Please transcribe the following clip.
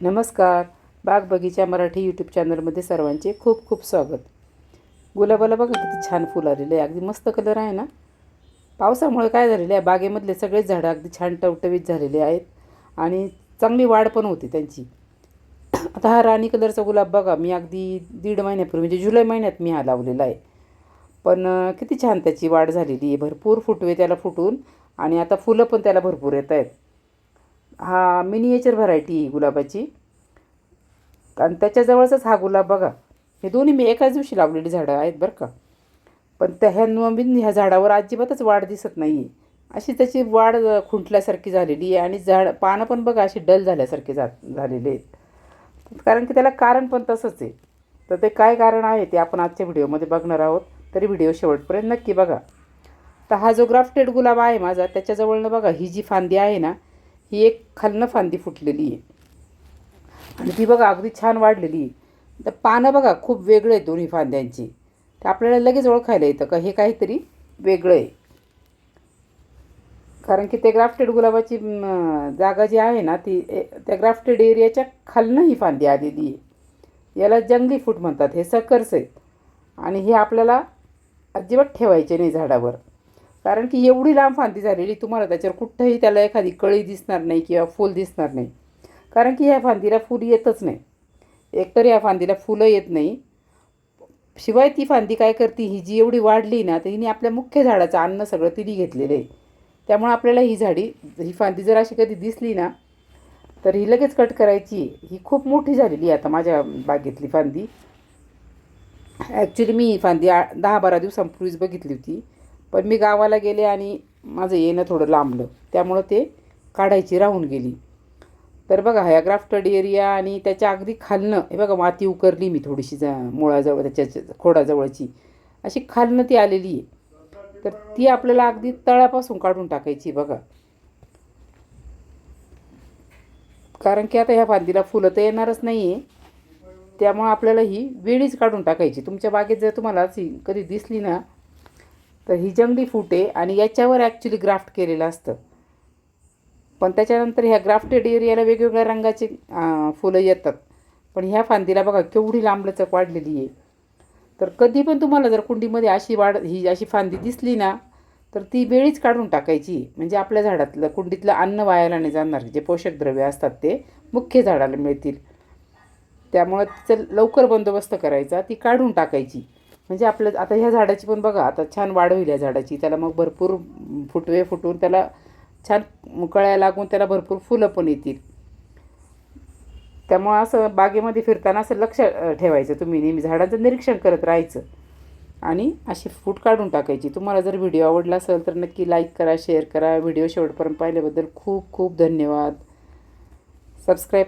नमस्कार. बाग बगीचा मराठी यूट्यूब चॅनलमध्ये सर्वांचे खूप खूप स्वागत. गुलाबाला बघा किती छान फुल आलेलं आहे अगदी मस्त कलर आहे ना? पावसामुळे काय झालेलं आहे बागेमधले सगळेच झाडं अगदी छान टवटवीत झालेले आहेत आणि चांगली वाढ पण होती त्यांची. आता हा राणी कलरचा गुलाब बघा मी अगदी दीड महिन्यापूर्वी म्हणजे जुलै महिन्यात मी हा लावलेला आहे. पण किती छान त्याची वाढ झालेली आहे. भरपूर फुटवे त्याला फुटून आणि आता फुलं पण त्याला भरपूर येत आहेत. हा मिनिएचर व्हरायटी आहे गुलाबाची. आणि त्याच्याजवळचाच हा गुलाब बघा. हे दोन्ही मी एकाच दिवशी लावलेली झाडं आहेत बरं का. पण त्या ह्या नवीन ह्या झाडावर अजिबातच वाढ दिसत नाही आहे अशी त्याची वाढ खुंटल्यासारखी झालेली आहे आणि झाड पानं पण बघा अशी डल झाल्यासारखे जा झालेले आहेत. कारण की त्याला कारण पण तसंच आहे. तर ते काय कारण आहे ते आपण आजच्या व्हिडिओमध्ये बघणार आहोत. तरी व्हिडिओ शेवटपर्यंत नक्की बघा. तर हा जो ग्राफ्टेड गुलाब आहे माझा त्याच्याजवळनं बघा ही जी फांदी आहे ना ही एक खालनं फांदी फुटलेली आहे. आणि ती बघा अगदी छान वाढलेली आहे. तर पानं बघा खूप वेगळं आहेत दोन्ही फांद्यांची. तर आपल्याला लगेच ओळखायला येतं का हे काहीतरी वेगळं आहे. कारण की ते ग्राफ्टेड गुलाबाची जागा जी आहे ना ती ए- त्या ग्राफ्टेड एरियाच्या खालनं ही फांदी आलेली आहे. याला जंगली फूट म्हणतात हे सकर्स आहेत. आणि हे आपल्याला अजिबात ठेवायचे नाही झाडावर. कारण की एवढी लांब फांदी झालेली तुम्हाला त्याच्यावर कुठंही त्याला एखादी कळी दिसणार नाही किंवा फूल दिसणार नाही. कारण की ह्या फांदीला फूल येतच नाही. एकतर या फांदीला फुलं येत नाही. शिवाय ती फांदी काय करते ही जी एवढी वाढली ना तर हिने आपल्या मुख्य झाडाचं अन्न सगळं तिने घेतलेलं आहे. त्यामुळं आपल्याला ही झाडी ही फांदी जर अशी कधी दिसली ना तर ही लगेच कट करायची. ही खूप मोठी झालेली आहे आता माझ्या बागेतली फांदी. ॲक्च्युली मी ही फांदी आ दहा बारा दिवसांपूर्वीच बघितली होती. पण मी गावाला गेले आणि माझं येणं थोडं लांबलं. त्यामुळं ते काढायची राहून गेली. तर बघा ह्या ग्राफ्टेड एरिया आणि त्याच्या अगदी खालनं हे बघा माती उकरली मी थोडीशी जा मुळाजवळ त्याच्या खोडाजवळची. अशी खालनं ती आलेली आहे. तर ती आपल्याला अगदी तळापासून काढून टाकायची बघा. कारण की आता ह्या फांदीला फुलं तर येणारच नाही आहे त्यामुळं आपल्याला ही वेळीच काढून टाकायची. तुमच्या बागेत जर तुम्हाला अशी कधी दिसली ना तर ही जंगली फुटे आणि याच्यावर ॲक्च्युली ग्राफ्ट केलेलं असतं. पण त्याच्यानंतर ह्या ग्राफ्टेड एरियाला वेगवेगळ्या रंगाचे फुलं येतात. पण ह्या फांदीला बघा केवढी लांबलचक वाढलेली आहे. तर कधी पण तुम्हाला जर कुंडीमध्ये अशी वाढ ही अशी फांदी दिसली ना तर ती वेळीच काढून टाकायची. म्हणजे आपल्या झाडातलं कुंडीतलं अन्न वायाला नाही जाणार. जे पोषक द्रव्य असतात ते मुख्य झाडाला मिळतील. त्यामुळं तिचं लवकर बंदोबस्त करायचा ती काढून टाकायची. म्हणजे आपलं आता ह्या झाडाची पण बघा आता छान वाढ होईल या झाडाची. त्याला मग भरपूर फुटवे फुटून त्याला छान कळ्या लागून त्याला भरपूर फुलं पण येतील. त्यामुळं असं बागेमध्ये फिरताना असं लक्ष ठेवायचं तुम्ही. नेहमी झाडाचं निरीक्षण करत राहायचं. आणि अशी फूट काढून टाकायची. तुम्हाला जर व्हिडिओ आवडला असेल तर नक्की लाईक करा शेअर करा. व्हिडिओ शेवटपर्यंत पाहिल्याबद्दल खूप खूप धन्यवाद. सबस्क्राईब